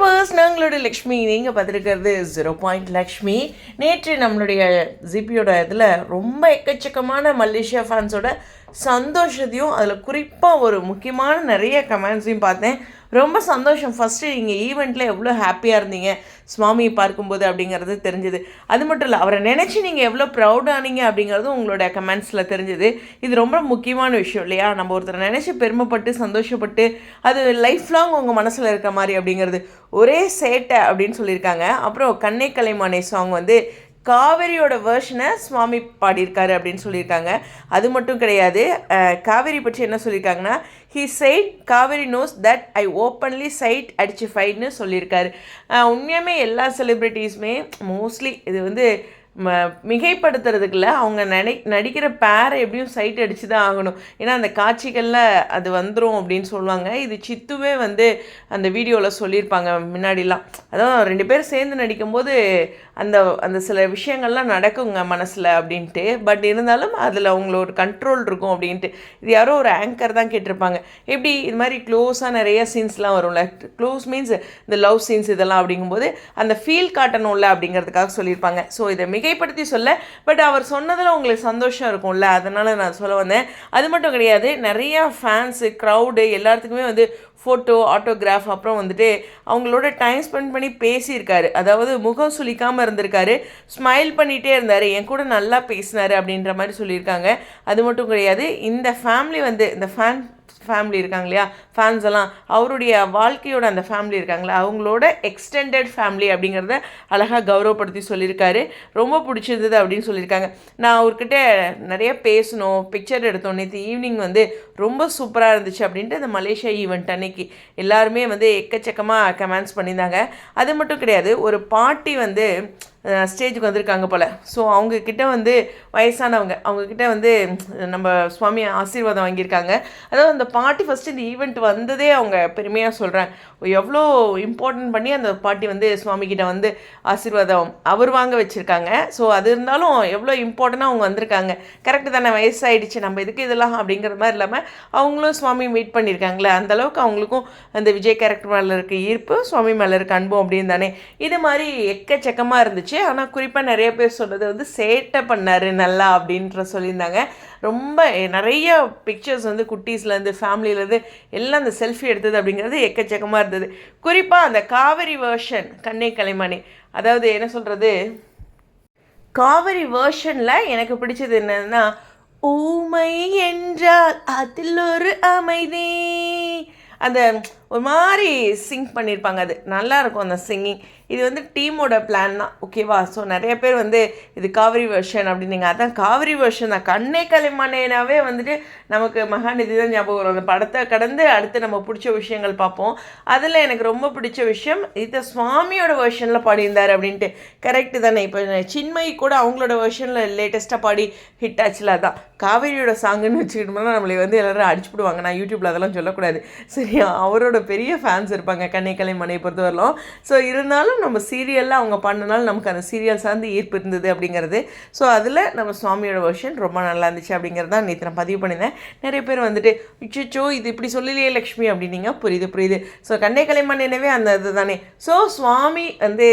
Purse நாங்களுடைய Lakshmi நீங்கள் பார்த்துருக்கிறது zero point Lakshmi. நேற்று நம்மளுடைய ஜிபியோட இதில் ரொம்ப எக்கச்சக்கமான மலேசியா ஃபேன்ஸோட சந்தோஷத்தையும் அதில் குறிப்பாக ஒரு முக்கியமான நிறைய கமெண்ட்ஸையும் பார்த்தேன். ரொம்ப சந்தோஷம். ஃபஸ்ட்டு நீங்கள் ஈவெண்ட்டில் எவ்வளோ ஹாப்பியாக இருந்தீங்க? சுவாமியை பார்க்கும்போது அப்படிங்கிறது தெரிஞ்சுது. அது மட்டும் இல்லை அவரை நினச்சி நீங்கள் எவ்வளோ ப்ரௌடானீங்க அப்படிங்கிறதும் உங்களோட கமெண்ட்ஸில் தெரிஞ்சுது. இது ரொம்ப முக்கியமான விஷயம் இல்லையா? நம்ம ஒருத்தரை நினச்சி பெருமைப்பட்டு சந்தோஷப்பட்டு அது லைஃப் லாங் உங்கள் மனசில் இருக்க மாதிரி அப்படிங்கிறது. ஒரே சேட்டை அப்படின்னு சொல்லியிருக்காங்க. அப்புறம் கண்ணை கலைமானே சாங் வந்து காவேரியோட வேர்ஷனை சுவாமி பாடியிருக்காரு அப்படின்னு சொல்லியிருக்காங்க. அது மட்டும் கிடையாது காவேரி பற்றி என்ன சொல்லியிருக்காங்கன்னா he said Kaveri knows that I openly sight அடிச்சு ஃபைட்னு சொல்லியிருக்காரு உண்மையுமே எல்லா செலிப்ரிட்டிஸுமே மோஸ்ட்லி இது வந்து ம மிகைப்படுத்துறதுக்குள்ள அவங்க நடி நடிக்கிற பேரை எப்படியும் சைட் அடித்து தான் ஆகணும். ஏன்னா அந்த காட்சிகளில் அது வந்துடும் அப்படின்னு சொல்லுவாங்க. இது சித்துவே வந்து அந்த வீடியோவில் சொல்லியிருப்பாங்க முன்னாடிலாம். அதான் ரெண்டு பேரும் சேர்ந்து நடிக்கும்போது அந்த அந்த சில விஷயங்கள்லாம் நடக்குங்க மனசில் அப்படின்ட்டு. பட் இருந்தாலும் அதில் அவங்கள ஒரு கண்ட்ரோல் இருக்கும் அப்படின்ட்டு. இது யாரோ ஒரு ஆங்கர் தான் கேட்டிருப்பாங்க. எப்படி இது மாதிரி க்ளோஸாக நிறைய சீன்ஸ்லாம் வரும்ல? க்ளோஸ் மீன்ஸ் இந்த லவ் சீன்ஸ் இதெல்லாம் அப்படிங்கும்போது அந்த ஃபீல் காட்டணும்ல அப்படிங்கிறதுக்காக சொல்லியிருப்பாங்க. ஸோ இதை மிகைப்படுத்தி சொல்ல பட் அவர் சொன்னதில் உங்களுக்கு சந்தோஷம் இருக்கும்ல? அதனால் நான் சொல்ல வந்தேன். அது மட்டும் கிடையாது நிறையா ஃபேன்ஸு க்ரௌடு எல்லாத்துக்குமே வந்து ஃபோட்டோ ஆட்டோகிராஃப் அப்புறம் வந்துட்டு அவங்களோட டைம் ஸ்பெண்ட் பண்ணி பேசியிருக்காரு. அதாவது முகம் சுளிக்காமல் இருந்திருக்காரு. ஸ்மைல் பண்ணிகிட்டே இருந்தார். என் கூட நல்லா பேசினார் அப்படின்ற மாதிரி சொல்லியிருக்காங்க. அது மட்டும் கிடையாது. இந்த ஃபேமிலி வந்து இந்த ஃபேன் ஃபேமிலி இருக்காங்க இல்லையா ஃபேன்ஸ் எல்லாம் அவருடைய வாழ்க்கையோட அந்த ஃபேமிலி இருக்காங்களா அவங்களோட எக்ஸ்டெண்டட் ஃபேமிலி அப்படிங்கிறத அழகாக கௌரவப்படுத்தி சொல்லியிருக்காரு. ரொம்ப பிடிச்சிருந்தது அப்படின்னு சொல்லியிருக்காங்க. நான் அவர்கிட்ட நிறைய பேசணும் பிக்சர் எடுத்தோம். நேற்று ஈவினிங் வந்து ரொம்ப சூப்பராக இருந்துச்சு அப்படின்ட்டு அந்த மலேசியா ஈவெண்ட் அன்னைக்கு எல்லாருமே வந்து எக்கச்சக்கமாக கமெண்ட்ஸ் பண்ணியிருந்தாங்க. அது மட்டும் கிடையாது ஒரு பாட்டி வந்து ஸ்டேஜுக்கு வந்திருக்காங்க போல். ஸோ அவங்கக்கிட்ட வந்து வயசானவங்க அவங்கக்கிட்ட வந்து நம்ம சுவாமி ஆசீர்வாதம் வாங்கியிருக்காங்க. அதாவது அந்த பாட்டி ஃபஸ்ட்டு இந்த ஈவெண்ட் வந்ததே அவங்க பெருமையாக சொல்கிறேன் எவ்வளோ இம்பார்ட்டன்ட் பண்ணி அந்த பாட்டி வந்து சுவாமிகிட்ட வந்து ஆசீர்வாதம் அவர் வாங்க வச்சுருக்காங்க. ஸோ அது இருந்தாலும் எவ்வளோ இம்பார்ட்டண்ட்டாக அவங்க வந்திருக்காங்க. கரெக்டு தானே வயசாயிடுச்சு நம்ம எதுக்கு இதெல்லாம் அப்படிங்கிற மாதிரி இல்லாமல் அவங்களும் சுவாமி மீட் பண்ணியிருக்காங்களே அந்த அளவுக்கு அவங்களுக்கும் அந்த விஜய் கேரக்டர் மேலே இருக்க ஈர்ப்பு சுவாமி மேலே இருக்க அன்பும் அப்படின்னு தானே. இது மாதிரி எக்கச்சக்கமாக இருந்துச்சு. ஆனால் குறிப்பாக நிறைய பேர் சொன்னது வந்து சேட்டை பண்ணார் நல்லா அப்படின்ற சொல்லியிருந்தாங்க. ரொம்ப நிறைய பிக்சர்ஸ் வந்து குட்டீஸ்லேருந்து ஃபேமிலியிலேருந்து எல்லாம் அந்த செல்ஃபி எடுத்தது அப்படிங்கிறது எக்கச்சக்கமாக இருந்தது. குறிப்பாக அந்த காவிரி வேர்ஷன் கண்ணை கலைமணி அதாவது என்ன சொல்கிறது காவிரி வேர்ஷனில் எனக்கு பிடிச்சது என்னன்னா ஊமை என்றால் அதில் ஒரு அமைதி. அந்த ஒரு மாதிரி சிங் பண்ணியிருப்பாங்க அது. நல்லாயிருக்கும் அந்த சிங்கிங் இது வந்து டீமோட பிளான் தான் ஓகேவா ஸோ நிறைய பேர் வந்து இது காவிரி வெர்ஷன் அப்படின்னீங்க. அதான் காவிரி வெர்ஷன் தான். கண்ணே கலைமனேனாவே வந்துட்டு நமக்கு மகாநிதி தான் ஞாபகம் வரும். அந்த படத்தை கடந்து அடுத்து நம்ம பிடிச்ச விஷயங்கள் பார்ப்போம். அதில் எனக்கு ரொம்ப பிடிச்ச விஷயம் இதை சுவாமியோட வெர்ஷனில் பாடியிருந்தார் அப்படின்ட்டு. கரெக்டு தானே? இப்போ சின்மை கூட அவங்களோட வெர்ஷனில் லேட்டஸ்ட்டாக பாடி ஹிட் ஆச்சுல அதான். காவேரியோட சாங்குன்னு வச்சுக்கிட்டோம்னா நம்மளை வந்து எல்லாரும் அடிச்சுடுவாங்க நான் யூடியூப்பில் அதெல்லாம் சொல்லக்கூடாது. சரியா அவரோட பெரிய ஃபேன்ஸ் இருப்பாங்க. கன்னிக்கலை மனையை பொறுத்தவரையிலும். ஸோ இருந்தாலும் நம்ம சீரியலில் அவங்க பண்ணனால நமக்கு அந்த சீரியல் சார்ந்து ஈர்ப்பு இருந்தது அப்படிங்கிறது. ஸோ அதில் நம்ம சுவாமியோட வெர்ஷன் ரொம்ப நல்லா இருந்துச்சு அப்படிங்கிறது தான் நேற்று நான் பதிவு பண்ணியிருந்தேன். நிறைய பேர் வந்துட்டு இச்சோ இது இப்படி சொல்லலையே லக்ஷ்மி அப்படின்னீங்க. புரியுது புரியுது. ஸோ கண்ணை கலைமன் என்னவே அந்த இது தானே ஸோ சுவாமி வந்து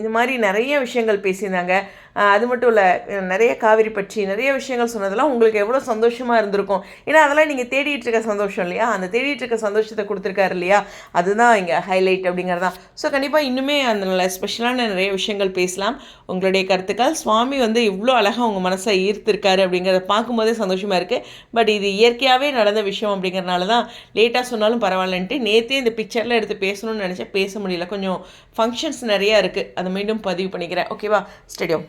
இந்த மாதிரி நிறைய விஷயங்கள் பேசியிருந்தாங்க. அது மட்டும் இல்லை நிறைய காவிரி பற்றி நிறைய விஷயங்கள் சொன்னதெல்லாம் உங்களுக்கு எவ்வளோ சந்தோஷமாக இருந்திருக்கும். ஏன்னா அதெல்லாம் நீங்கள் தேடிட்டு இருக்க சந்தோஷம் இல்லையா? அந்த தேடிட்டு இருக்க சந்தோஷத்தை கொடுத்துருக்காரு இல்லையா? அதுதான் இங்கே ஹைலைட் அப்படிங்கிறது தான். ஸோ கண்டிப்பாக இன்னுமே அந்த நல்ல ஸ்பெஷலான நிறைய விஷயங்கள் பேசலாம். உங்களுடைய கருத்துக்கள் சுவாமி வந்து இவ்வளோ அழகாக உங்கள் மனசை ஈர்த்திருக்காரு அப்படிங்கிறத பார்க்கும்போதே சந்தோஷமாக இருக்குது பட் இது இயற்கையாகவே நடந்த விஷயம் அப்படிங்கிறனால தான் லேட்டாக சொன்னாலும் பரவாயில்லன்ட்டு நேற்றே இந்த பிக்சரில் எடுத்து பேசணும்னு நினச்சா பேச முடியல. கொஞ்சம் ஃபங்க்ஷன்ஸ் நிறையா இருக்குது அதை மீண்டும் பதிவு பண்ணிக்கிறேன். ஓகேவா ஸ்டேடியம்